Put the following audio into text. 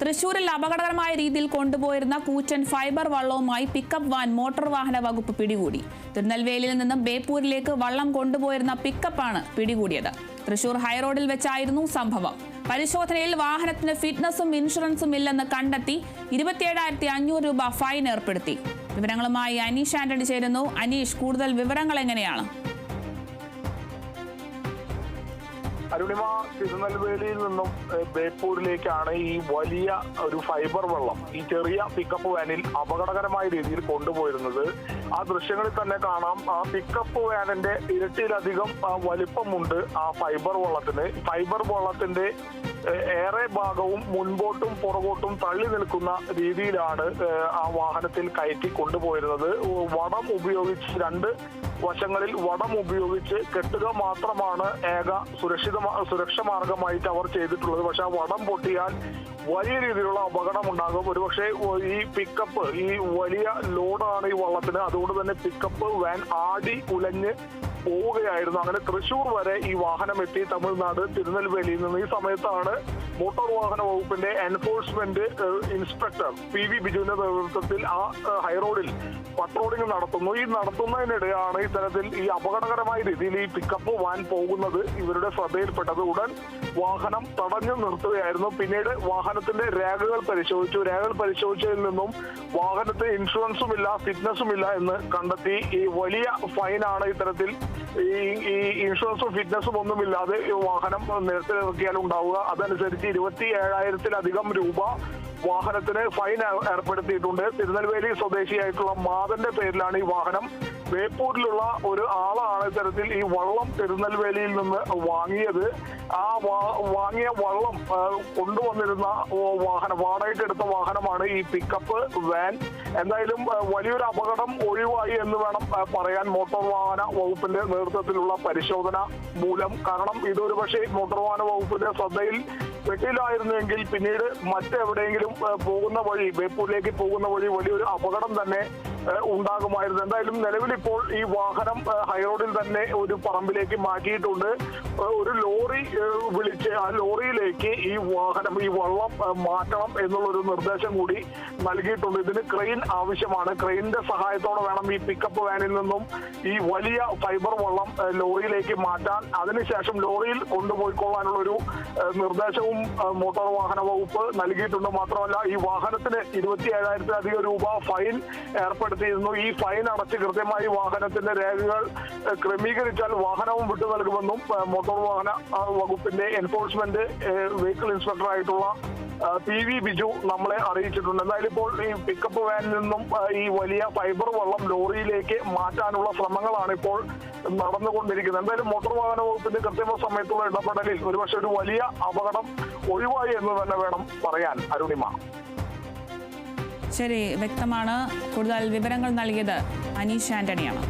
തൃശൂരിൽ അപകടകരമായ രീതിയിൽ കൊണ്ടുപോയിരുന്ന കൂറ്റൻ ഫൈബർ വള്ളവുമായി പിക്കപ്പ് വാൻ മോട്ടോർ വാഹന വകുപ്പ് പിടികൂടി. തിരുനെൽവേലിയിൽ നിന്നും ബേപ്പൂരിലേക്ക് വള്ളം കൊണ്ടുപോയിരുന്ന പിക്കപ്പാണ് പിടികൂടിയത്. തൃശൂർ ഹൈറോഡിൽ വെച്ചായിരുന്നു സംഭവം. പരിശോധനയിൽ വാഹനത്തിന് ഫിറ്റ്നസും ഇൻഷുറൻസും ഇല്ലെന്ന് കണ്ടെത്തി ഇരുപത്തിയേഴായിരത്തി അഞ്ഞൂറ് രൂപ ഫൈൻ ഏർപ്പെടുത്തി. വിവരങ്ങളുമായി അനീഷ് ആന്റണി ചേരുന്നു. അനീഷ് കൂടുതൽ വിവരങ്ങൾ എങ്ങനെയാണ്? അരുണിമ തിരുനെൽവേലിയിൽ നിന്നും ബേപ്പൂരിലേക്കാണ് ഈ വലിയ ഒരു ഫൈബർ വെള്ളം ഈ ചെറിയ പിക്കപ്പ് വാനിൽ അപകടകരമായ രീതിയിൽ കൊണ്ടുപോയിരുന്നത്. ആ ദൃശ്യങ്ങളിൽ തന്നെ കാണാം ആ പിക്കപ്പ് വാനിന്റെ ഇരട്ടിയിലധികം വലിപ്പമുണ്ട് ആ ഫൈബർ വള്ളത്തിന്. ഫൈബർ വള്ളത്തിന്റെ ഏറെ ഭാഗവും മുൻപോട്ടും പുറകോട്ടും തള്ളി നിൽക്കുന്ന രീതിയിലാണ് ആ വാഹനത്തിൽ കയറ്റി കൊണ്ടുപോയിരുന്നത്. വടം ഉപയോഗിച്ച് രണ്ട് വശങ്ങളിൽ വടം ഉപയോഗിച്ച് കെട്ടുക മാത്രമാണ് ഏക സുരക്ഷിത സുരക്ഷ മാർഗമായിട്ട് അവർ ചെയ്തിട്ടുള്ളത്. പക്ഷെ ആ വടം പൊട്ടിയാൽ വലിയ രീതിയിലുള്ള അപകടം ഉണ്ടാകും ഒരുപക്ഷെ ഈ പിക്കപ്പ് ഈ വലിയ ലോഡാണ് ഈ വള്ളത്തിന്. അതുകൊണ്ട് തന്നെ പിക്കപ്പ് വാൻ ആടി ഉലഞ്ഞ് പോവുകയായിരുന്നു. അങ്ങനെ തൃശൂർ വരെ ഈ വാഹനം എത്തി. തമിഴ്നാട് തിരുനെൽവേലിയിൽ നിന്ന് ഈ സമയത്താണ് മോട്ടോർ വാഹന വകുപ്പിന്റെ എൻഫോഴ്സ്മെന്റ് ഇൻസ്പെക്ടർ പി വി ബിജുവിന്റെ നേതൃത്വത്തിൽ ആ ഹൈറോഡിൽ പട്രോളിംഗ് നടത്തുന്നു. ഈ നടത്തുന്നതിനിടെയാണ് ഇത്തരത്തിൽ ഈ അപകടകരമായ രീതിയിൽ ഈ പിക്കപ്പ് വാൻ പോകുന്നത് ഇവരുടെ ശ്രദ്ധയിൽപ്പെട്ടത്. ഉടൻ വാഹനം തടഞ്ഞു നിർത്തുകയായിരുന്നു. പിന്നീട് വാഹനത്തിന്റെ രേഖകൾ പരിശോധിച്ചു. രേഖകൾ പരിശോധിച്ചതിൽ നിന്നും വാഹനത്തിന് ഇൻഷുറൻസും ഇല്ല ഫിറ്റ്നസും ഇല്ല എന്ന് കണ്ടെത്തി. ഈ വലിയ ഫൈനാണ് ഇത്തരത്തിൽ ഈ ഈ ഇൻഷുറൻസും ഫിറ്റ്നസും ഒന്നുമില്ലാതെ വാഹനം നിരത്തിലിറക്കിയാൽ ഉണ്ടാവുക അതനുസരിച്ച് ഇരുപത്തി ഏഴായിരത്തിലധികം രൂപ വാഹനത്തിന് ഫൈൻ ഏർ- ഏർപ്പെടുത്തിയിട്ടുണ്ട്. തിരുനെൽവേലി സ്വദേശിയായിട്ടുള്ള മാതന്റെ പേരിലാണ് ഈ വാഹനം. വേപ്പൂരിലുള്ള ഒരു ആളാണ് ഇത്തരത്തിൽ ഈ വള്ളം തിരുനെൽവേലിയിൽ നിന്ന് വാങ്ങിയത്. ആ വാങ്ങിയ വള്ളം കൊണ്ടുവന്നിരുന്ന വാഹനം വാടകയ്ക്ക് എടുത്ത വാഹനമാണ് ഈ പിക്കപ്പ് വാൻ. എന്തായാലും വലിയൊരു അപകടം ഒഴിവായി എന്ന് വേണം പറയാൻ മോട്ടോർ വാഹന വകുപ്പിന്റെ നേതൃത്വത്തിലുള്ള പരിശോധന മൂലം. കാരണം ഇതൊരു പക്ഷേ മോട്ടോർ വാഹന വകുപ്പിന്റെ ശ്രദ്ധയിൽ പെട്ടില്ലായിരുന്നുവെങ്കിൽ പിന്നീട് മറ്റെവിടെയെങ്കിലും പോകുന്ന വഴി ബേപ്പൂരിലേക്ക് പോകുന്ന വഴി വലിയൊരു അപകടം തന്നെ ഉണ്ടാകുമായിരുന്നു. എന്തായാലും നിലവിൽ ഇപ്പോൾ ഈ വാഹനം ഹൈറോഡിൽ തന്നെ ഒരു പറമ്പിലേക്ക് മാറ്റിയിട്ടുണ്ട്. ഒരു ലോറി വിളിച്ച് ആ ലോറിയിലേക്ക് ഈ വാഹനം ഈ വള്ളം മാറ്റണം മാറ്റണം എന്നുള്ളൊരു നിർദ്ദേശം കൂടി നൽകിയിട്ടുണ്ട്. ഇതിന് ക്രെയിൻ ആവശ്യമാണ്. ക്രെയിനിന്റെ സഹായത്തോടെ വേണം ഈ പിക്കപ്പ് വാനിൽ നിന്നും ഈ വലിയ ഫൈബർ വള്ളം ലോറിയിലേക്ക് മാറ്റാൻ. അതിനുശേഷം ലോറിയിൽ കൊണ്ടുപോയിക്കൊള്ളാനുള്ള ഒരു നിർദ്ദേശവും മോട്ടോർ വാഹന വകുപ്പ് നൽകിയിട്ടുണ്ട്. മാത്രമല്ല ഈ വാഹനത്തിന് ഇരുപത്തി ഏഴായിരത്തിലധികം രൂപ ഫൈൻ ഏർപ്പെടുത്തിയിരുന്നു. ഈ ഫൈൻ അടച്ച് കൃത്യമായി വാഹനത്തിന്റെ രേഖകൾ ക്രമീകരിച്ചാൽ വാഹനവും വിട്ടു നൽകുമെന്നും മോട്ടോർ വാഹന വകുപ്പിന്റെ എൻഫോഴ്സ്മെന്റ് വെഹിക്കിൾ ഇൻസ്പെക്ടർ ആയിട്ടുള്ള പി വി ബിജു നമ്മളെ അറിയിച്ചിട്ടുണ്ട്. എന്തായാലും ഇപ്പോൾ ഈ പിക്കപ്പ് വാനിൽ നിന്നും ഈ വലിയ ഫൈബർ വള്ളം ലോറിയിലേക്ക് മാറ്റാനുള്ള ശ്രമങ്ങളാണ് ഇപ്പോൾ നടന്നുകൊണ്ടിരിക്കുന്നത്. എന്തായാലും മോട്ടോർ വാഹന വകുപ്പിന്റെ കൃത്യമായ സമയത്തുള്ള ഇടപെടലിൽ ഒരുപക്ഷെ ഒരു വലിയ അപകടം ഒഴിവായി എന്ന് തന്നെ വേണം പറയാൻ അരുണിമ. ശരി വ്യക്തമാണ്. കൂടുതൽ വിവരങ്ങൾ നൽകിയത് അനീഷ് ആന്റണിയാണ്.